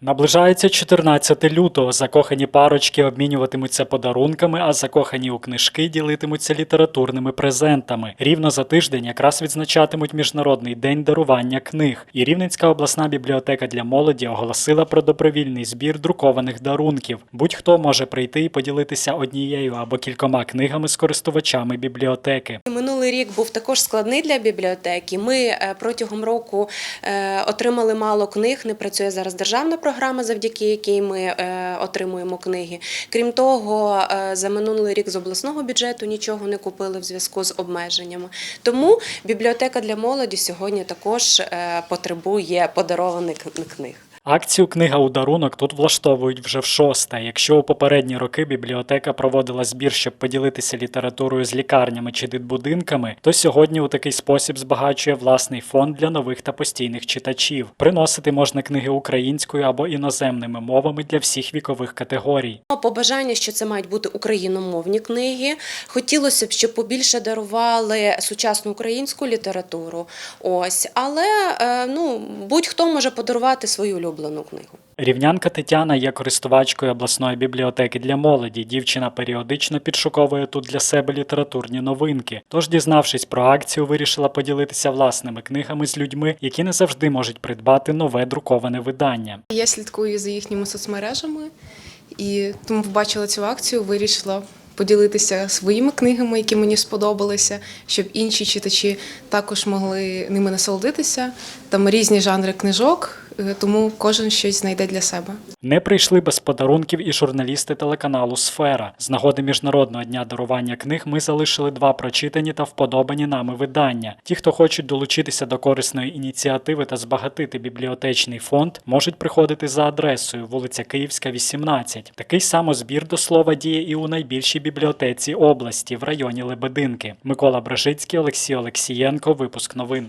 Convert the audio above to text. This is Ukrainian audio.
Наближається 14 лютого. Закохані парочки обмінюватимуться подарунками, а закохані у книжки ділитимуться літературними презентами. Рівно за тиждень якраз відзначатимуть Міжнародний день дарування книг. І Рівненська обласна бібліотека для молоді оголосила про добровільний збір друкованих дарунків. Будь-хто може прийти і поділитися однією або кількома книгами з користувачами бібліотеки. Минулий рік був також складний для бібліотеки. Ми е, протягом року е, отримали мало книг. Не працює зараз державна програма, завдяки якій ми е, отримуємо книги. Крім того, е, за минулий рік з обласного бюджету нічого не купили в зв'язку з обмеженнями. Тому бібліотека для молоді сьогодні також е, потребує подарованих книг. Акцію Книга у дарунок тут влаштовують вже в шосте. Якщо у попередні роки бібліотека проводила збір, щоб поділитися літературою з лікарнями чи дитбудинками, то сьогодні у такий спосіб збагачує власний фонд для нових та постійних читачів. Приносити можна книги українською або іноземними мовами для всіх вікових категорій. Побажання, що це мають бути україномовні книги. Хотілося б, щоб побільше дарували сучасну українську літературу. Ось, але е, ну будь-хто може подарувати свою улюблену книгу. Рівнянка Тетяна є користувачкою обласної бібліотеки для молоді. Дівчина періодично підшуковує тут для себе літературні новинки. Тож, дізнавшись про акцію, вирішила поділитися власними книгами з людьми, які не завжди можуть придбати нове друковане видання. Я слідкую за їхніми соцмережами і тому побачила цю акцію, вирішила поділитися своїми книгами, які мені сподобалися, щоб інші читачі також могли ними насолодитися. Там різні жанри книжок, е, тому кожен щось знайде для себе. Не прийшли без подарунків і журналісти телеканалу Сфера. З нагоди міжнародного дня дарування книг ми залишили два прочитані та вподобані нами видання. Ті, хто хочуть долучитися до корисної ініціативи та збагатити бібліотечний фонд, можуть приходити за адресою вулиця Київська, 18. Такий самозбір до слова діє і у найбільшій бібліотеці області в районі Лебединки. Микола Бражицький, Олексій Олексієнко. Випуск новин.